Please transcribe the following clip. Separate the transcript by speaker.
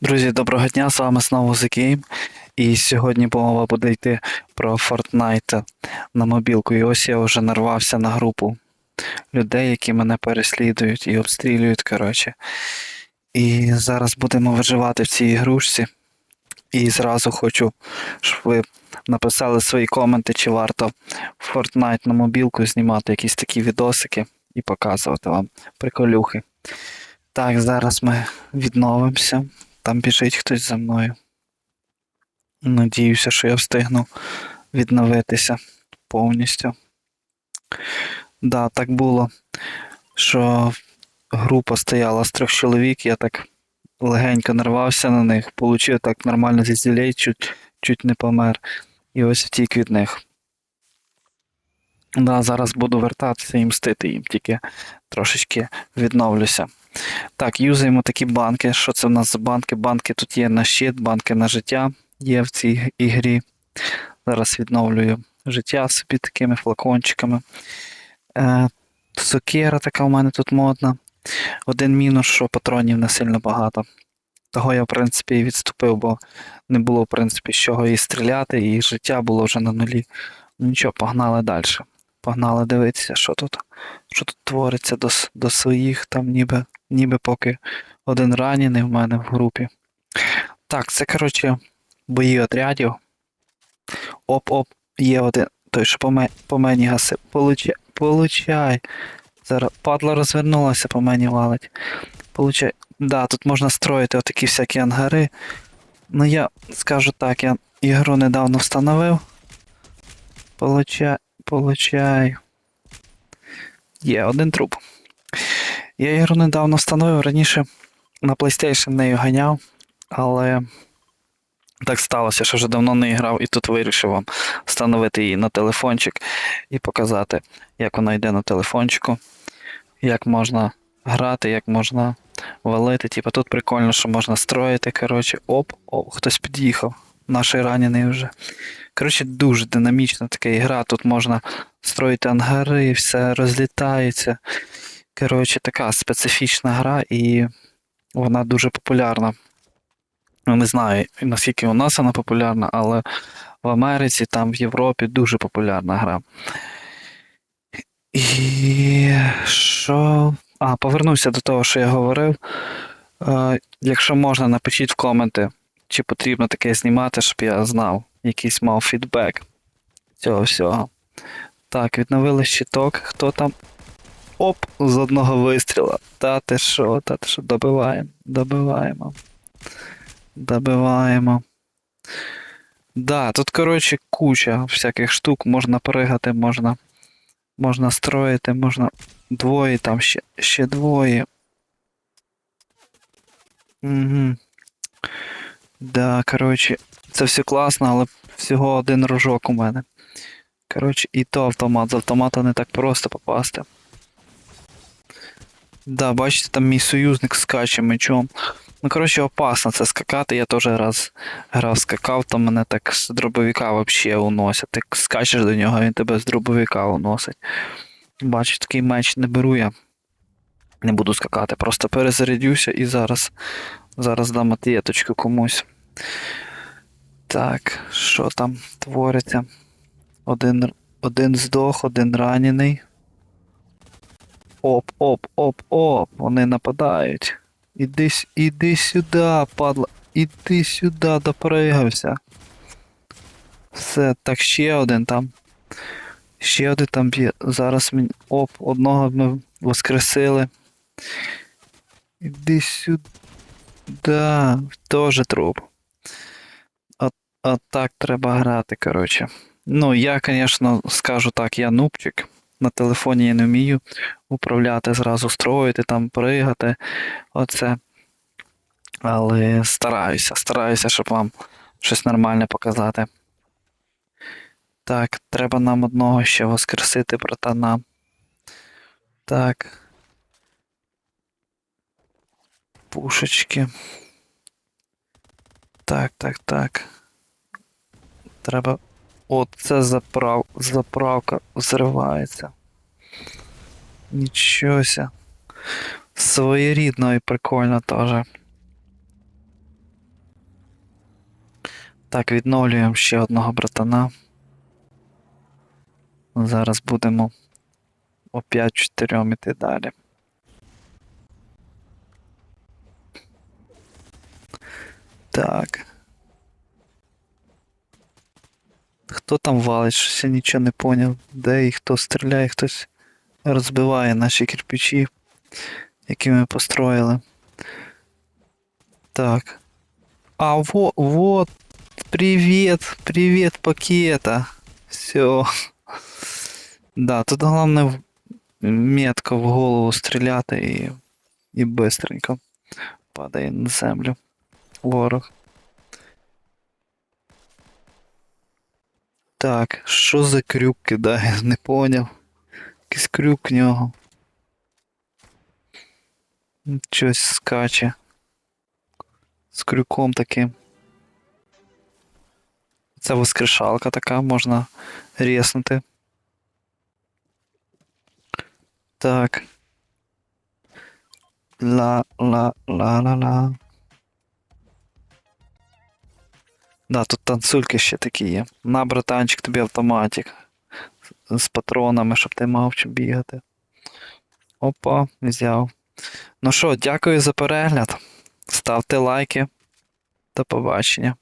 Speaker 1: Друзі, доброго дня! З вами знову The Game. І сьогодні мова буде йти про Fortnite на мобілку. І ось я вже нарвався на групу людей, які мене переслідують і обстрілюють, коротше. І зараз будемо виживати в цій ігрушці. І зразу хочу, щоб ви написали свої коменти, чи варто Fortnite на мобілку знімати якісь такі відосики і показувати вам приколюхи. Так, зараз ми відновимося. Там біжить хтось за мною. Надіюся, що я встигну відновитися повністю. Да, так було, що група стояла з трьох чоловік, я так легенько нарвався на них, получив так нормально зізділей, чуть, чуть не помер. І ось втік від них. Да, зараз буду вертатися і мстити їм, тільки трошечки відновлюся. Так, юзаємо такі банки. Що це в нас за банки? Банки тут є на щит, банки на життя є в цій ігрі. Зараз відновлюю життя собі такими флакончиками. Е, сокира така у мене тут модна. Один мінус, що патронів не сильно багато. Того я, в принципі, і відступив, бо не було, в принципі, з чого і стріляти, і життя було вже на нулі. Ну нічого, погнали далі. Погнали дивитися, що тут, що тут твориться до, до своїх, там ніби, ніби поки один ранений в мене в групі. Так, це, коротше, бої отрядів. Оп-оп, є один. Той, що по, ме, по мені гасив. Получай, получай. Зараз падла розвернулася, по мені валить. Получай. Да, тут можна строїти отакі всякі ангари. Ну я скажу так, я ігру недавно встановив. Получай, получай. Є один труп. Я ігру недавно встановив, раніше на PlayStation нею ганяв, але так сталося, що вже давно не грав і тут вирішив вам встановити її на телефончик і показати, як вона йде на телефончику, як можна грати, як можна валити. Типа тут прикольно, що можна строїти. Коротше, оп, оп, хтось під'їхав. Наш ранений вже. Коротше, дуже динамічна така ігра. Тут можна строїти ангари, все розлітається. Коротше, така специфічна гра і вона дуже популярна. Ну, не знаю, наскільки у нас вона популярна, але в Америці, там в Європі дуже популярна гра. І що. А, повернуся до того, що я говорив. Е, якщо можна, напишіть в коменти, чи потрібно таке знімати, щоб я знав, якийсь мав фідбек цього всього. Так, відновили щиток. Хто там? Оп, з одного вистріла. Та ти що, та ти що, добиваємо, добиваємо. Добиваємо. Да, тут, коротше, куча всяких штук, можна пригати, можна, можна строїти, можна двоє, там ще, ще двоє. Угу. Да, коротше, це все класно, але всього один рожок у мене. Коротше, і то автомат. З автомата не так просто попасти. Да, бачите, там мій союзник скаче мечом. Ну, коротше, опасно це скакати. Я теж раз грав, скакав, то мене так з дробовика взагалі уносять. Ти скачеш до нього, він тебе з дробовика уносить. Бачиш, такий меч не беру я. Не буду скакати, просто перезарядюся і зараз. Зараз дам ответочку комусь. Так, що там твориться? Один, один здох, один ранений. Оп, оп, оп, оп, вони нападають. Іди, іди сюди, падла. Іди сюди, допригався. Все, так ще один там. Ще один там б'є. Зараз мені. Оп, одного ми воскресили. Іди сюди. Теж труп. От, так треба грати, коротше. Ну, я, звісно, скажу так, я нубчик. На телефоні я не вмію управляти, зразу строїти, там пригати. Оце. Але стараюся, стараюся, щоб вам щось нормальне показати. Так, треба нам одного ще воскресити, братана. Так. Пушечки. Так, так, так. Треба. От це заправ... заправка взривається. Нічого ся. Своєрідно і прикольно теж. Так, відновлюємо ще одного братана. Зараз будемо опять чотирьом іти далі. Так. Хто там валить? Щось я нічого не поняв. Де і хто стріляє, хтось розбиває наші кирпичі, які ми построїли. Так. А вот, вот. Привет, привет, пакета. Все. Да, тут головне метко в голову стріляти і, і бистренько падає на землю. Ворог. Так, що за крюк кидає? Не поняв. Якийсь крюк в нього. Щось скаче. З крюком таким. Це воскрешалка така, можна рєснути. Так. Ла-ла-ла-ла-ла. Да, тут танцюльки ще такі є. На, братанчик, тобі автоматик. З патронами, щоб ти мав чим бігати. Опа, взяв. Ну що, дякую за перегляд. Ставте лайки. До побачення.